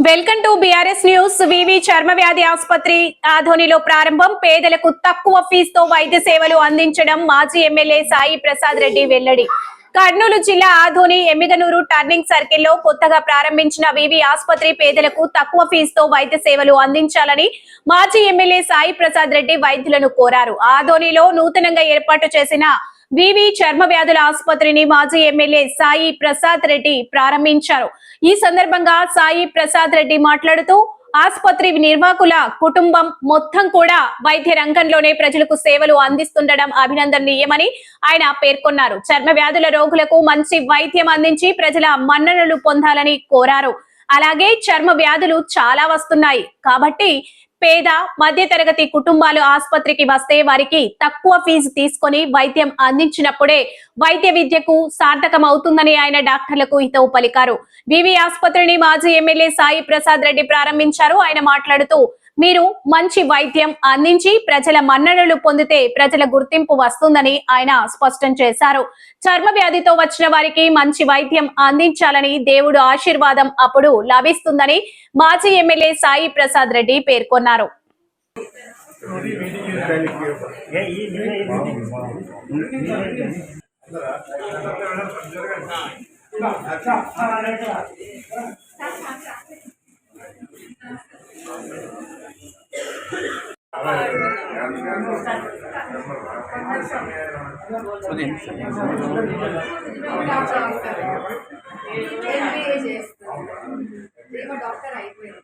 Welcome to BRS news వివి చర్మ వ్యాధి ఆసుపత్రి ఆధోనిలో ప్రారంభం. పేదలకు తక్కువ ఫీజుతో వైద్య సేవలు అందించడం మాజీ ఎమ్మెల్యే సాయి ప్రసాద్ రెడ్డి వెల్లడి. కర్నూలు జిల్లా ఆధోని ఎమ్మిగనూరు టర్నింగ్ సర్కిల్లో కొత్తగా ప్రారంభించిన వివి ఆసుపత్రి పేదలకు తక్కువ ఫీజుతో వైద్య సేవలు అందించాలని మాజీ ఎమ్మెల్యే సాయి ప్రసాద్ రెడ్డి వైద్యులను కోరారు. ఆధోనిలో నూతనంగా ఏర్పాటు చేసిన వివి చర్మ వ్యాధుల ఆసుపత్రిని మాజీ ఎమ్మెల్యే సాయి ప్రసాద్ రెడ్డి ప్రారంభించారు. ఈ సందర్భంగా సాయి ప్రసాద్ రెడ్డి మాట్లాడుతూ ఆసుపత్రి నిర్వాహకుల కుటుంబం మొత్తం కూడా వైద్య రంగంలోనే ప్రజలకు సేవలు అందిస్తుండడం అభినందనీయమని ఆయన పేర్కొన్నారు. చర్మ వ్యాధుల రోగులకు మంచి వైద్యం అందించి ప్రజల మన్ననలు పొందాలని కోరారు. అలాగే చర్మ వ్యాధులు చాలా వస్తున్నాయి. కాబట్టి పేద మధ్యతరగతి కుటుంబాలు ఆసుపత్రికి వస్తే వారికి తక్కువ ఫీజు తీసుకొని వైద్యం అందించినప్పుడే వైద్య విద్యకు సార్థకం అవుతుందని ఆయన డాక్టర్లకు హితవు పలికారు. వివి ఆసుపత్రిని మాజీ ఎమ్మెల్యే సాయి ప్రసాద్ రెడ్డి ప్రారంభించారు. ఆయన మాట్లాడుతూ మీరు మంచి వైద్యం అందించి ప్రజల మన్ననలు పొందితే ప్రజల గుర్తింపు వస్తుందని ఆయన స్పష్టం చేశారు. చర్మ వ్యాధితో వచ్చిన వారికి మంచి వైద్యం అందించాలని దేవుడు ఆశీర్వాదం అప్పుడు లభిస్తుందని మాజీ ఎమ్మెల్యే సాయి ప్రసాద్ రెడ్డి పేర్కొన్నారు. ఎంబీఏ చేస్తాను ఏమో డాక్టర్ అయిపోయింది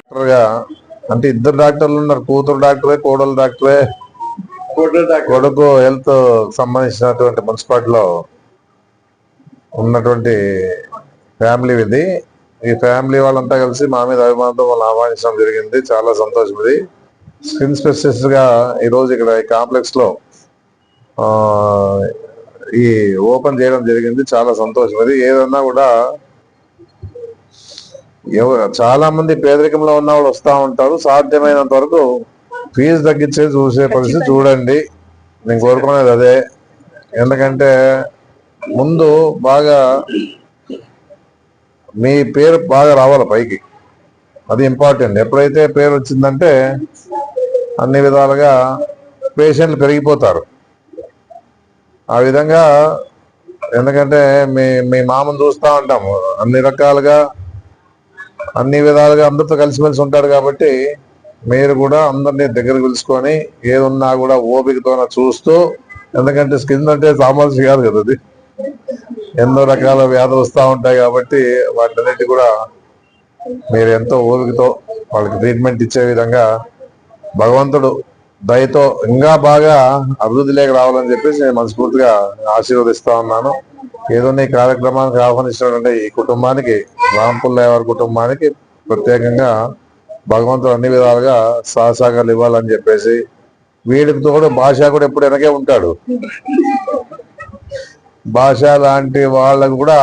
డాక్టర్గా అంటే ఇద్దరు డాక్టర్లు ఉన్నారు కూతురు డాక్టరే కోడలు డాక్టరే. కొడుకు హెల్త్ సంబంధించినటువంటి మున్సిపాలిటీలో ఉన్నటువంటి ఫ్యామిలీ ఇది. ఈ ఫ్యామిలీ వాళ్ళంతా కలిసి మా మీద అభిమానంతో వాళ్ళు ఆహ్వానించడం జరిగింది. చాలా సంతోషం ఇది. స్కిన్ స్పెషలిస్ట్గా ఈ రోజు ఇక్కడ ఈ కాంప్లెక్స్లో ఈ ఓపెన్ చేయడం జరిగింది. చాలా సంతోషం. ఇది ఏదన్నా కూడా చాలా మంది పేదరికంలో ఉన్న వాళ్ళు వస్తా ఉంటారు. సాధ్యమైనంత వరకు ఫీజు తగ్గించే చూసే పరిస్థితి చూడండి. నేను కోరుకునేది అదే. ఎందుకంటే ముందు బాగా మీ పేరు బాగా రావాలి పైకి. అది ఇంపార్టెంట్. ఎప్పుడైతే పేరు వచ్చిందంటే అన్ని విధాలుగా పేషెంట్లు పెరిగిపోతారు. ఆ విధంగా ఎందుకంటే మీ మీ మామను చూస్తూ ఉంటాము. అన్ని రకాలుగా అన్ని విధాలుగా అందరితో కలిసిమెలిసి ఉంటాడు కాబట్టి మీరు కూడా అందరినీ దగ్గర పిలుచుకొని ఏదున్నా కూడా ఓపికతోన చూస్తూ ఎందుకంటే స్కిన్ అంటే సామాన్య కాదు కదా అది. ఎన్నో రకాల వ్యాధులు వస్తూ ఉంటాయి కాబట్టి వాటన్నిటి కూడా మీరు ఎంతో ఓపికతో వాళ్ళకి ట్రీట్మెంట్ ఇచ్చే విధంగా భగవంతుడు దయతో ఇంకా బాగా అభివృద్ధిలోకి రావాలని చెప్పేసి నేను మనస్ఫూర్తిగా ఆశీర్వదిస్తా ఉన్నాను. ఏదో ఈ కార్యక్రమానికి ఆహ్వానించినటువంటి ఈ కుటుంబానికి రాంపుల్లయ్య వారి కుటుంబానికి ప్రత్యేకంగా భగవంతుడు అన్ని విధాలుగా సహసాగాలు ఇవ్వాలని చెప్పేసి వీడికి తోడు భాష కూడా ఎప్పుడు వెనకే ఉంటాడు. భాష లాంటి వాళ్ళకు కూడా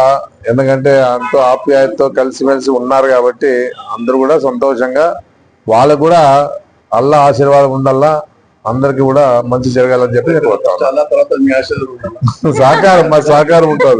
ఎందుకంటే అంత ఆప్యాయతతో కలిసిమెలిసి ఉన్నారు కాబట్టి అందరూ కూడా సంతోషంగా వాళ్ళకు కూడా అల్లా ఆశీర్వాదం ఉండల్లా అందరికి కూడా మంచి జరగాలని చెప్పి కోరుతాను సహకారం మా సహకారం ఉంటుంది.